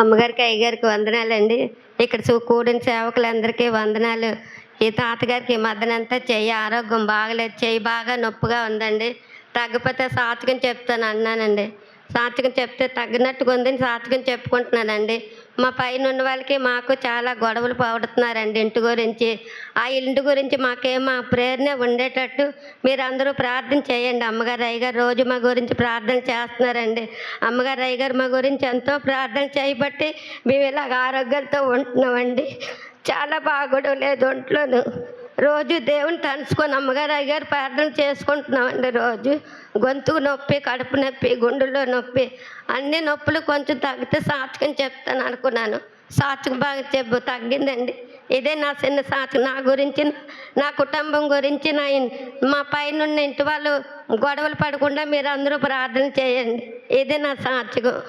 అమ్మగారికి అయ్యగారికి వందనాలండి. ఇక్కడ కూడిన సేవకులందరికీ వందనాలు. ఈ తాతగారికి ఈ మధ్యనంతా చెయ్యి ఆరోగ్యం బాగలేదు చెయ్యి బాగా నొప్పిగా ఉందండి. తగ్గిపోతే సాత్కం చెప్తాను అన్నానండి. సాత్వికం చెప్తే తగ్గినట్టుగా ఉందని సాత్వికం చెప్పుకుంటున్నానండి. మా పైన ఉన్న వాళ్ళకి మాకు చాలా గొడవలు పోగొడుతున్నారండి ఇంటి గురించి. ఆ ఇంటి గురించి మాకేం మా ప్రేరణ ఉండేటట్టు మీరందరూ ప్రార్థన చేయండి. అమ్మగారు అయ్యగారు రోజు మా గురించి ప్రార్థన చేస్తున్నారండి. అమ్మగారు అయ్యగారు మా గురించి ఎంతో ప్రార్థన చేయబట్టి మేము ఇలాగ ఆరోగ్యంతో ఉంటున్నామండి. చాలా బాగోడం లేదు ఒంట్లోను రోజు దేవుని తలుచుకొని అమ్మగారు అయ్యగారు ప్రార్థన చేసుకుంటున్నామండి రోజు. గొంతు నొప్పి కడుపు నొప్పి గుండెలో నొప్పి అన్ని నొప్పులు కొంచెం తగ్గితే సాత్కం చెప్తాను అనుకున్నాను. సాత్వికం బాగా చెప్పు తగ్గిందండి. ఇదే నా చిన్న సాత్వికం. నా గురించి నా కుటుంబం గురించి నా మా పైన ఇంటి వాళ్ళు గొడవలు పడకుండా మీరు అందరూ ప్రార్థన చేయండి. ఇదే నా సాత్కం